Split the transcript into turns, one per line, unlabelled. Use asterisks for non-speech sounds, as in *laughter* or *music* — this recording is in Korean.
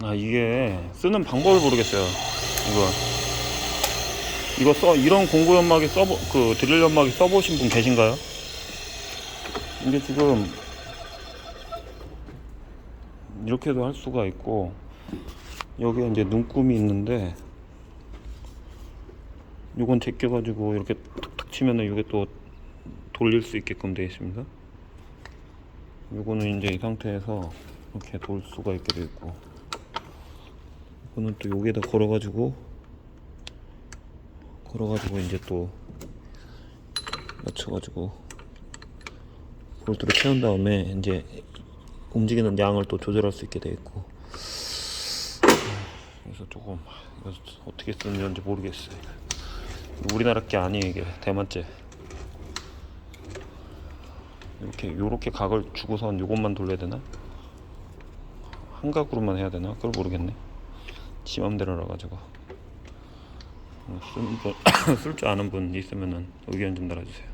아 이게 쓰는 방법을 모르겠어요. 이거 이거 써 이런 공구 연막이 써보 그 드릴 연막이 써보신 분 계신가요? 이게 지금 이렇게도 할 수가 있고 여기에 이제 눈금이 있는데 요건 제껴가지고 이렇게 툭툭 치면은 이게 또 돌릴 수 있게끔 되어 있습니다. 요거는 이제 이 상태에서 이렇게 돌 수가 있게 되어 있고 이거는 또 여기에다 걸어가지고 걸어가지고 이제 또 맞춰가지고 볼트를 채운 다음에 이제 움직이는 양을 또 조절할 수 있게 되어 있고 그래서 조금 어떻게 쓰는지 모르겠어요. 우리나라 게 아니에요 이게 대만제. 이렇게 요렇게 각을 주고선 요것만 돌려야 되나? 한 각으로만 해야 되나? 그걸 모르겠네. 지 맘대로라 가지고. 쓸 줄 *coughs* 아는 분 있으면은 의견 좀 달아주세요.